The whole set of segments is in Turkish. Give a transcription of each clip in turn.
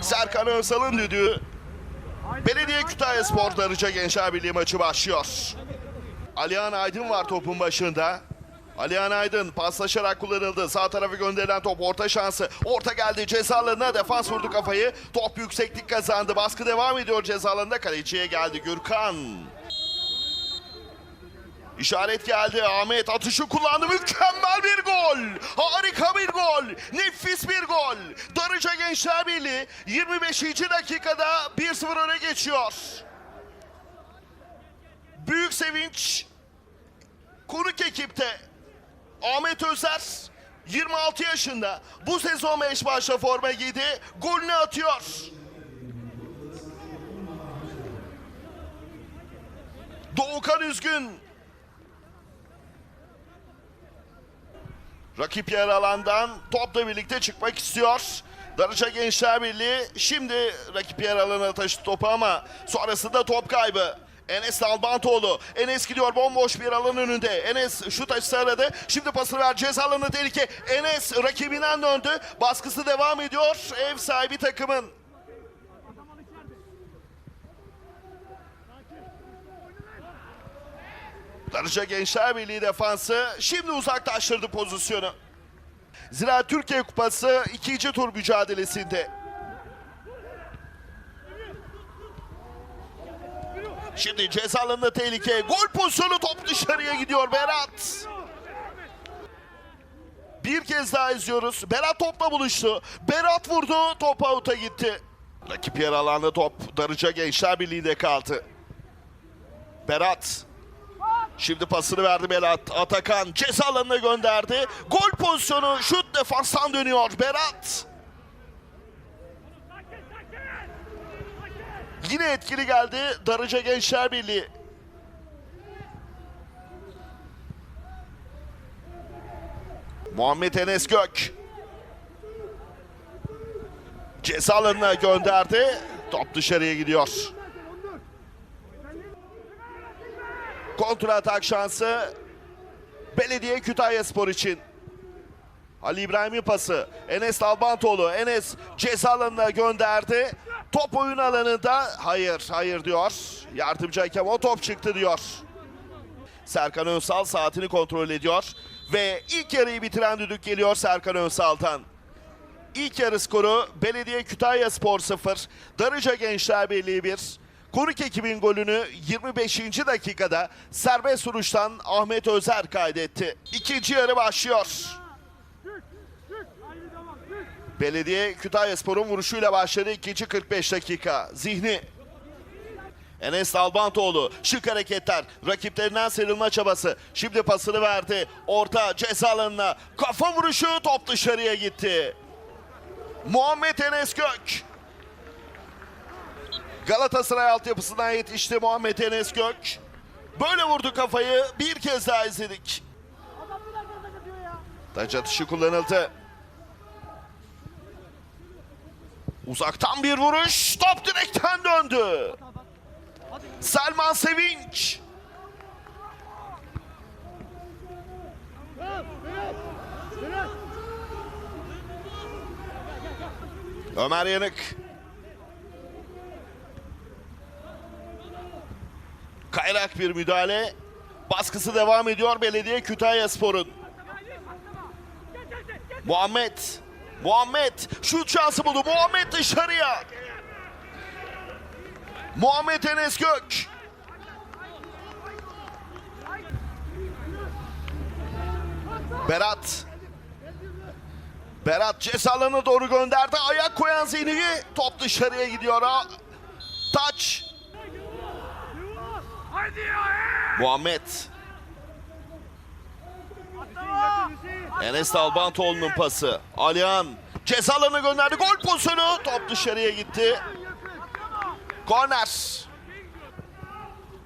Serkan Özal'ın düdüğü. Belediye Kütahya Spor Darıca Gençler Birliği maçı başlıyor. Alihan Aydın var topun başında. Alihan Aydın paslaşarak kullanıldı. Sağ tarafa gönderilen top orta şansı. Orta geldi ceza alanına defans vurdu kafayı. Top yükseklik kazandı. Baskı devam ediyor ceza. Kaleciye geldi Gürkan. İşaret geldi. Ahmet atışı kullandı. Mükemmel bir gol. Harika bir gol. Nefis bir gol. Darıca Gençler Birliği 25. dakikada 1-0 öne geçiyor. Büyük sevinç konuk ekipte Ahmet Özer 26 yaşında bu sezon 5 maçta forma giydi. Golünü atıyor. Doğukan Üzgün Rakip yer alandan topla birlikte çıkmak istiyor. Darıca Gençler Birliği şimdi rakip yer alanına taşıdı topu ama sonrasında top kaybı. Enes Dalbantoğlu. Enes gidiyor bomboş bir alan önünde. Enes şu taşı aradı. Şimdi pasını ver ceza alanı tehlike. Enes rakibinden döndü. Baskısı devam ediyor. Ev sahibi takımın. Darıca Gençler Birliği defansı şimdi uzaklaştırdı pozisyonu. Zira Türkiye Kupası ikinci tur mücadelesinde. Şimdi ceza alanında tehlike. Gol pozisyonu top dışarıya gidiyor Berat. Bir kez daha izliyoruz. Berat topla buluştu. Berat vurdu. Top out'a gitti. Rakip yer alanda top Darıca Gençler Birliği'nde kaldı. Berat Şimdi pasını verdi Berat. Atakan ceza alanına gönderdi. Gol pozisyonu şut defanstan dönüyor Berat. Yine etkili geldi Darıca Gençler Birliği. Muhammed Enes Gök. Ceza alanına gönderdi. Top dışarıya gidiyor. Kontra atak şansı Belediye Kütahya Spor için. Ali İbrahim'in pası. Enes Dalbantoğlu. Enes ceza alanına gönderdi. Top oyun alanında. Hayır, hayır diyor. Yardımcı hakem o top çıktı diyor. Serkan Önsal saatini kontrol ediyor. Ve ilk yarıyı bitiren düdük geliyor Serkan Önsal'dan. İlk yarı skoru Belediye Kütahya Spor 0, Darıca Gençler Birliği 1. Konuk ekibin golünü 25. dakikada serbest vuruştan Ahmet Özer kaydetti. İkinci yarı başlıyor. Belediye Kütahya Spor'un vuruşuyla başladı ikinci 45 dakika. Zihni Enes Dalbantoğlu şık hareketler rakiplerinden sıyrılma çabası şimdi pasını verdi orta ceza alanına kafa vuruşu top dışarıya gitti Muhammed Enes Gök Galatasaray altyapısından yetişti Muhammed Enes Gök böyle vurdu kafayı bir kez daha izledik taç atışı kullanıldı uzaktan bir vuruş top direkten döndü Selman Sevinç. Ömer Yanık. Bir müdahale. Baskısı devam ediyor Belediye Kütahya Spor'un. Muhammed. Muhammed şut şansı buldu. Muhammed dışarıya. Muhammed Enes Gök. Berat. Berat ceza alanına doğru gönderdi. Ayak koyan Zihni'yi top dışarıya gidiyor. Taç. Muhammed. Enes Dalbantoğlu'nun pası. Alihan ceza gönderdi. Gol pozisyonu. Top dışarıya gitti. Korner.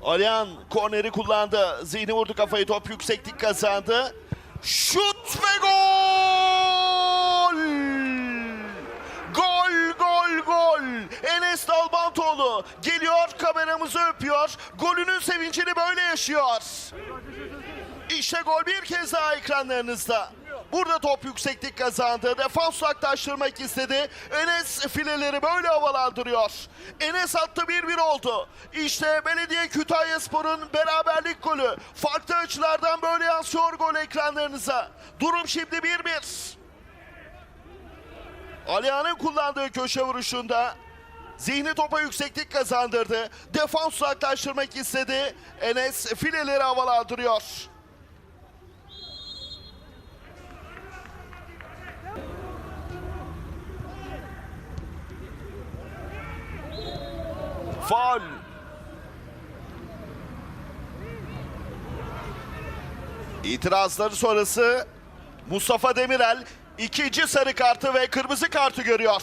Alihan korneri kullandı. Zihni vurdu kafayı. Top yükseklik kazandı. Şut ve gol! Gol, gol, gol! Enes Dalbantoğlu kameramızı öpüyor. Golünün sevincini böyle yaşıyor. İşte gol bir kez daha ekranlarınızda. Burada top yükseklik kazandı. Defans uzaklaştırmak istedi. Enes fileleri böyle havalandırıyor. Enes attı 1-1 oldu. İşte Belediye Kütahya Spor'un beraberlik golü. Farklı açılardan böyle yansıyor gol ekranlarınıza. Durum şimdi 1-1. Alihan'ın kullandığı köşe vuruşunda zihni topa yükseklik kazandırdı. Defans uzaklaştırmak istedi. Enes fileleri havalandırıyor. Faul. İtirazları sonrası Mustafa Demirel ikinci sarı kartı ve kırmızı kartı görüyor.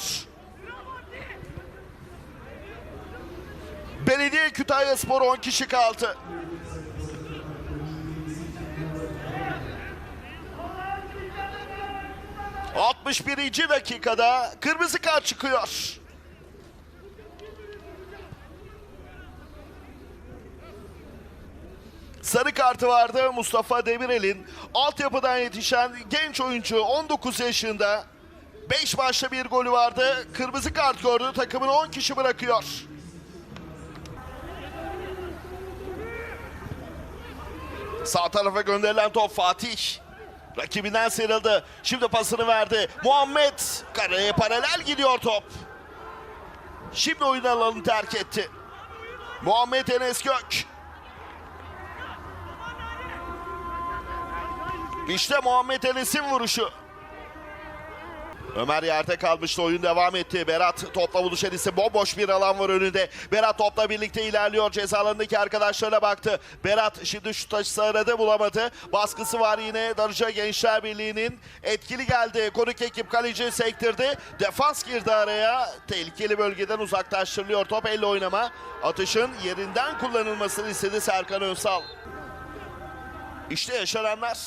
Belediye Kütahya Spor 10 kişi kaldı. ...61. dakikada kırmızı kart çıkıyor. Sarı kartı vardı Mustafa Demirel'in. Altyapıdan yetişen genç oyuncu 19 yaşında. 5 maçta bir golü vardı. Kırmızı kart gördü. Takımını 10 kişi bırakıyor. Sağ tarafa gönderilen top Fatih. Rakibinden sıyrıldı. Şimdi pasını verdi. Muhammed kareye paralel gidiyor top. Şimdi oyun alanını terk etti. Muhammed Enes Gök. İşte Muhammed Enes'in vuruşu. Ömer yerde kalmıştı. Oyun devam etti. Berat topla buluşan ise bomboş bir alan var önünde. Berat topla birlikte ilerliyor. Ceza alanındaki arkadaşlarına baktı. Berat şimdi şu taşı aradı bulamadı. Baskısı var yine Darıca Gençler Birliği'nin. Etkili geldi. Konuk ekip kaleci sektirdi. Defans girdi araya. Tehlikeli bölgeden uzaklaştırılıyor. Top elle oynama. Atışın yerinden kullanılmasını istedi Serkan Önsal. İşte yaşananlar.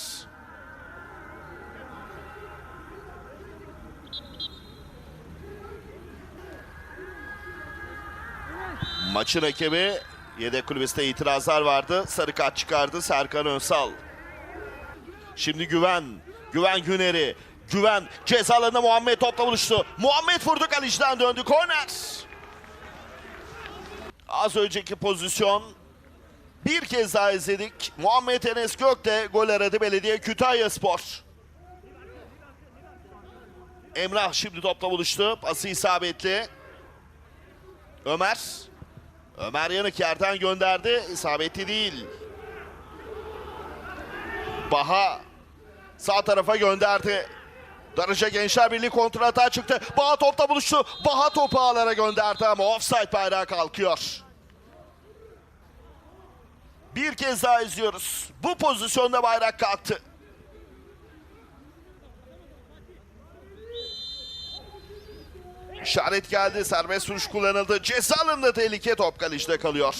Maçın hakemi yedek kulübesinde itirazlar vardı. Sarı kart çıkardı Serkan Önsal. Şimdi Güven. Güven Güner'i. Güven ceza alanında Muhammed topla buluştu. Muhammed vurdu kaleciden döndü. Korner. Az önceki pozisyon bir kez daha izledik. Muhammed Enes Gök de gol aradı Belediye Kütahya Spor. Emrah şimdi topla buluştu. Pası isabetli. Ömer. Ömer Yanık yerden gönderdi. İsabetli değil. Baha sağ tarafa gönderdi. Darıca Gençler Birliği kontrata çıktı. Baha topta buluştu. Baha topu ağlara gönderdi ama offside bayrağı kalkıyor. Bir kez daha izliyoruz. Bu pozisyonda bayrak kalktı. İşaret geldi. Serbest vuruş kullanıldı. Ceza alanında tehlike top kalecide kalıyor.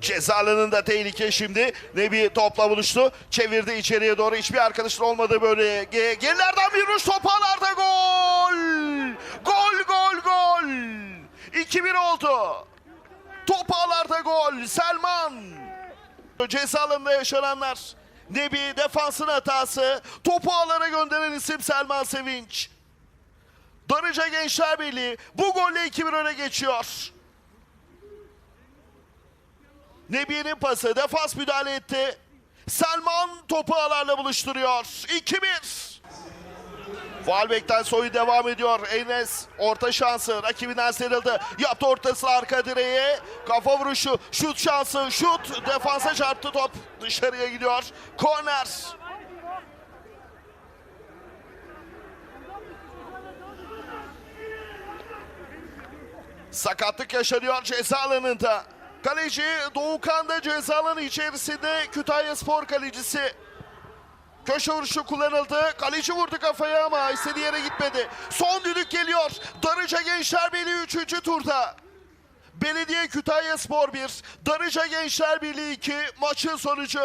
Ceza alanında tehlike şimdi. Nebi topla buluştu. Çevirdi içeriye doğru. Hiçbir arkadaşın olmadığı böyle. Ge- Gerilerden bir vuruş top ağlarda gol. Gol gol gol. 2-1 oldu. Top ağlarda gol. Selman. Ceza yaşananlar. Nebi defansın hatası. Topu ağlara gönderen isim Selman Sevinç. Darıca Gençler Birliği bu golle 2-1 öne geçiyor. Nebi'nin pası defans müdahale etti. Selman topu ağlarla buluşturuyor. 2-1. Valbek'ten soyu devam ediyor. Enes orta şansı rakibinden sıyrıldı. Yaptı ortası arka direğe. Kafa vuruşu. Şut şansı. Şut. Defansa çarptı top. Dışarıya gidiyor. Korner. Sakatlık yaşanıyor ceza alanında. Kaleci Doğukan da ceza alanı içerisinde Kütahya Spor kalecisi. Köşe vuruşu kullanıldı. Kaleci vurdu kafaya ama istediği yere gitmedi. Son düdük geliyor. Darıca Gençler Birliği 3. turda. Belediye Kütahya Spor 1, Darıca Gençler Birliği 2 maçın sonucu